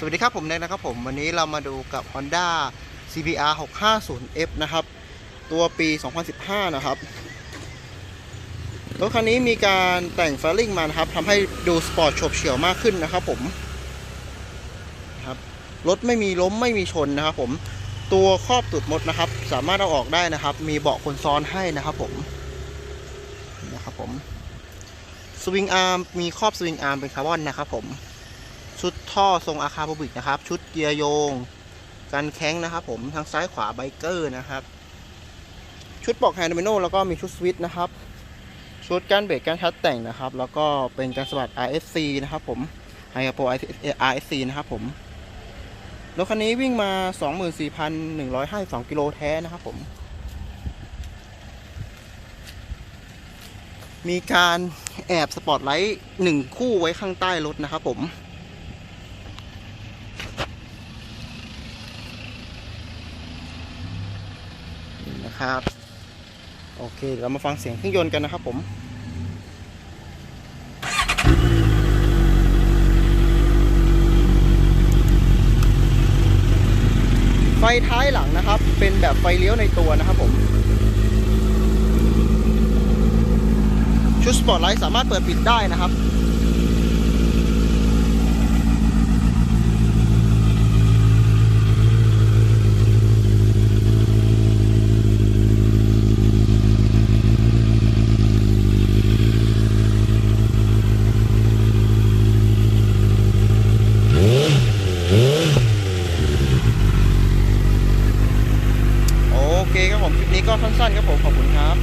สวัสดีครับผมแนกนะครับผมวันนี้เรามาดูกับ Honda CBR 650F นะครับ ตัวปี 2015 นะครับรถคันนี้มีการแต่งเฟลลิ่งมานะครับทำให้ดูสปอร์ตโฉบเฉี่ยวมากขึ้นนะครับผมครับรถไม่มีล้มไม่มีชนนะครับผมตัวครอบตุดมดนะครับ สามารถเอาออกได้นะครับ มีเบาะคนซ้อนให้นะครับผมนะครับผมสวิงอาร์มมีครอบสวิงอาร์มเป็นคาร์บอนนะครับผม ชุดท่อทรงอาคาโบบิกนะครับ ชุดเกียร์โยง กันแข้งนะครับ ผมทางซ้ายขวาไบเกอร์นะครับ ชุดปลอกแฮนด์เมโนแล้วก็มีชุดสวิตช์นะครับ ชุดการเบรกการชัดแต่งนะครับ แล้วก็เป็นการสวัสด RSC นะครับ ผมไฮโป RSC นะครับ ผมรถคันนี้วิ่งมา 24,152กิโลแท้นะครับ ผม มีการแอบสปอตไลท์หนึ่งคู่ไว้ข้างใต้รถนะครับผม นะครับ โอเคเดี๋ยวเรามาฟังเสียงเครื่องยนต์กันนะครับผมไฟท้ายหลังนะครับ เป็นแบบไฟเลี้ยวในตัวนะครับผม ชุดสปอร์ตไลท์สามารถเปิดปิดได้นะครับ ครับผมคลิปนี้ก็สั้นๆครับผมขอบคุณครับ